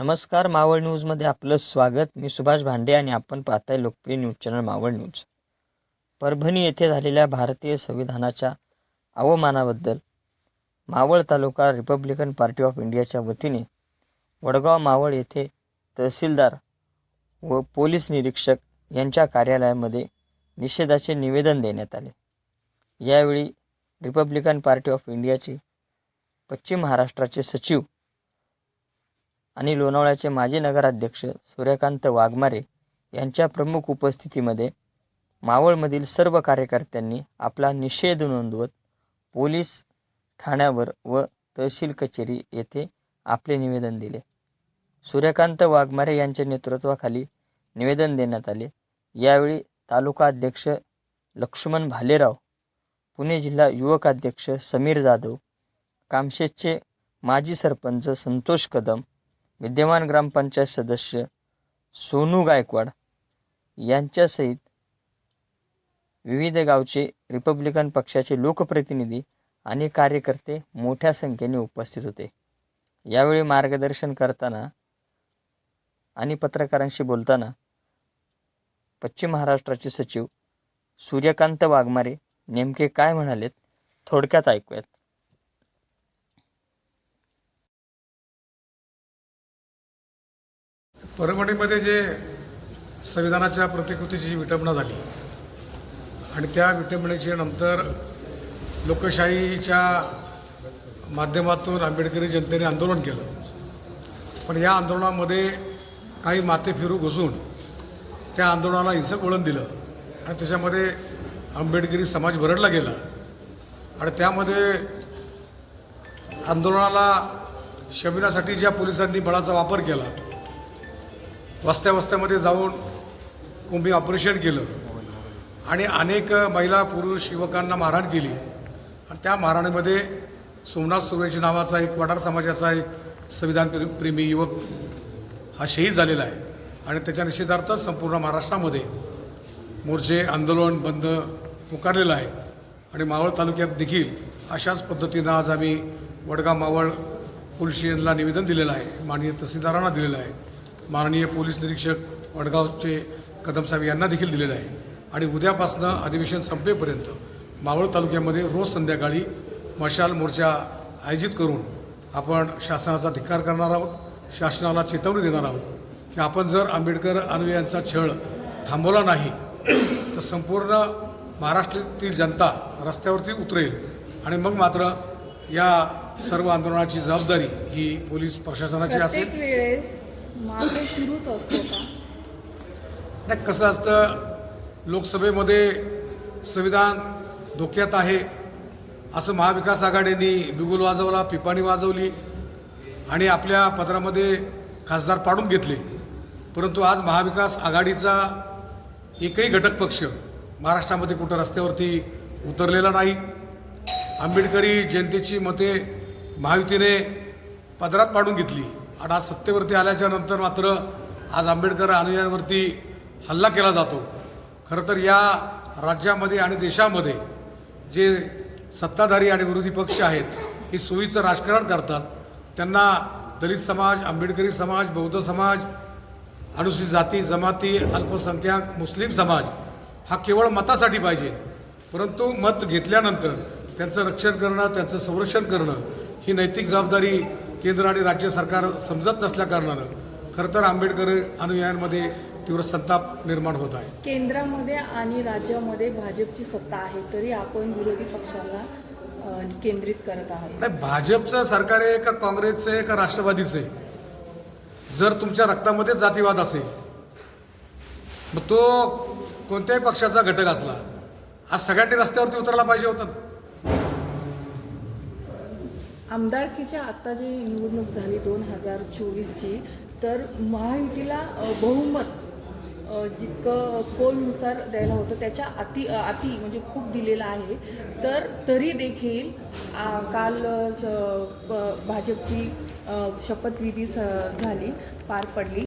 नमस्कार मावळ न्यूजमध्ये आपलं स्वागत. मी सुभाष भांडे आणि आपण पाहताय लोकप्रिय news channel Maval news. Parbhani येथे झालेल्या भारतीय संविधानाच्या अवमानाबद्दल Maval taluka Republican party of इंडियाच्या वतीने वडगाव मावळ येथे तहसीलदार व पोलीस निरीक्षक यांच्या कार्यालयामध्ये निषेधाचे निवेदन देण्यात आले. यावेळी रिपब्लिकन पार्टी ऑफ इंडियाचे पश्चिम महाराष्ट्राचे सचिव आणि लोणावळ्याचे माजी नगराध्यक्ष सूर्यकांत वाघमारे यांच्या प्रमुख उपस्थितीमध्ये मावळमधील सर्व कार्यकर्त्यांनी आपला निषेध नोंदवत पोलीस ठाण्यावर व तहसील कचेरी येथे आपले निवेदन दिले. सूर्यकांत वाघमारे यांच्या नेतृत्वाखाली निवेदन देण्यात आले. यावेळी तालुका अध्यक्ष लक्ष्मण भालेराव पुणे जिल्हा युवक अध्यक्ष समीर जाधव कामशेतचे माजी सरपंच संतोष कदम विद्यमान ग्रामपंचायत सदस्य सोनू गायकवाड यांच्यासहित विविध गावचे रिपब्लिकन पक्षाचे लोकप्रतिनिधी आणि कार्यकर्ते मोठ्या संख्येने उपस्थित होते. यावेळी मार्गदर्शन करताना आणि पत्रकारांशी बोलताना पश्चिम महाराष्ट्राचे सचिव सूर्यकांत वाघमारे नेमके काय म्हणालेत थोडक्यात ऐकूयात. परभणीमध्ये जे संविधानाच्या प्रतिकृतीची विटंबना झाली आणि त्या विटंबनेची नंतर लोकशाहीच्या माध्यमातून आंबेडकरी जनतेने आंदोलन केलं. पण या आंदोलनामध्ये काही माते फिरू घुसून त्या आंदोलनाला हिंसक वळण दिलं आणि त्याच्यामध्ये आंबेडकरी समाज भरडला गेला. आणि त्यामध्ये आंदोलनाला शमिनासाठी ज्या पोलिसांनी बळाचा वापर केला वस्त्या वस्त्यामध्ये जाऊन कुंभी ऑपरेशन केलं. आणि अनेक महिला पुरुष युवकांना मारहाण केली. आणि त्या मारहाणीमध्ये सोमनाथ सुर्वेची नावाचा एक वडार समाजाचा एक संविधान प्रेमी युवक हा शहीद झालेला आहे. आणि त्याच्या निषेधार्थ संपूर्ण महाराष्ट्रामध्ये मोर्चे आंदोलन बंद पुकारलेलं आहे. आणि मावळ तालुक्यात देखील अशाच पद्धतीनं आज आम्ही वडगाव मावळ पोलीस स्टेशनला निवेदन दिलेलं आहे. माननीय तहसीलदारांना दिलेलं आहे. माननीय पोलीस निरीक्षक वडगावचे कदम साहेब यांना देखील दिलेलं आहे. आणि उद्यापासनं अधिवेशन संपेपर्यंत मावळ तालुक्यामध्ये रोज संध्याकाळी मशाल मोर्चा आयोजित करून आपण शासनाचा धिक्कार करणार आहोत शासनाला चेतावणी देणार आहोत की आपण जर आंबेडकर अनुयायांचा छळ थांबवला नाही तर संपूर्ण महाराष्ट्रातील जनता रस्त्यावरती उतरेल. आणि मग मात्र या सर्व आंदोलनाची जबाबदारी ही पोलीस प्रशासनाची असेल. प्रत्येक असतो का? नाही कसं असतं लोकसभेमध्ये संविधान धोक्यात आहे असं महाविकास आघाडीने बिगुल वाजवला पिपाणी वाजवली आणि आपल्या पत्रामध्ये खासदार पाडून घेतले. परंतु आज महाविकास आघाडीचा एकही घटक पक्ष महाराष्ट्रामध्ये कुठं रस्त्यावरती उतरलेला नाही. आंबेडकरी जनतेची मते महायुतीने पदरात पाडून घेतली. आणि आज सत्तेवरती आल्याच्यानंतर मात्र आज आंबेडकर अनुयायांवरती हल्ला केला जातो. खरं तर या राज्यामध्ये आणि देशामध्ये जे सत्ताधारी आणि विरोधी पक्ष आहेत हे सोयीचं राजकारण करतात. त्यांना दलित समाज आंबेडकरी समाज बौद्ध समाज अनुसूचित जाती जमाती अल्पसंख्याक मुस्लिम समाज हा केवळ मतासाठी पाहिजे. परंतु मत घेतल्यानंतर त्यांचं रक्षण करणं त्यांचं संरक्षण करणं ही नैतिक जबाबदारी केंद्र आणि राज्य सरकार समजत नसल्याकारणानं खरं तर आंबेडकर अनुयायांमध्ये तीव्र संताप निर्माण होत आहे. केंद्रामध्ये आणि राज्यामध्ये भाजपची सत्ता आहे तरी आपण विरोधी पक्षाला केंद्रित करत आहात. नाही भाजपचं सरकार आहे का काँग्रेसचं आहे का राष्ट्रवादीचं आहे? जर तुमच्या रक्तामध्ये जातीवाद असेल मग तो कोणत्याही पक्षाचा घटक असला आज सगळ्यांनी रस्त्यावरती उतरायला पाहिजे होतं ना. आमदारकीच्या आत्ता जी निवडणूक झाली दोन हजार चोवीसची तर महायुतीला बहुमत जितकं पोलनुसार द्यायला होतं त्याच्या अति अति म्हणजे खूप दिलेलं आहे. तर तरी देखील काल स- ब- भाजपची शपथविधी स- झाली पार पडली.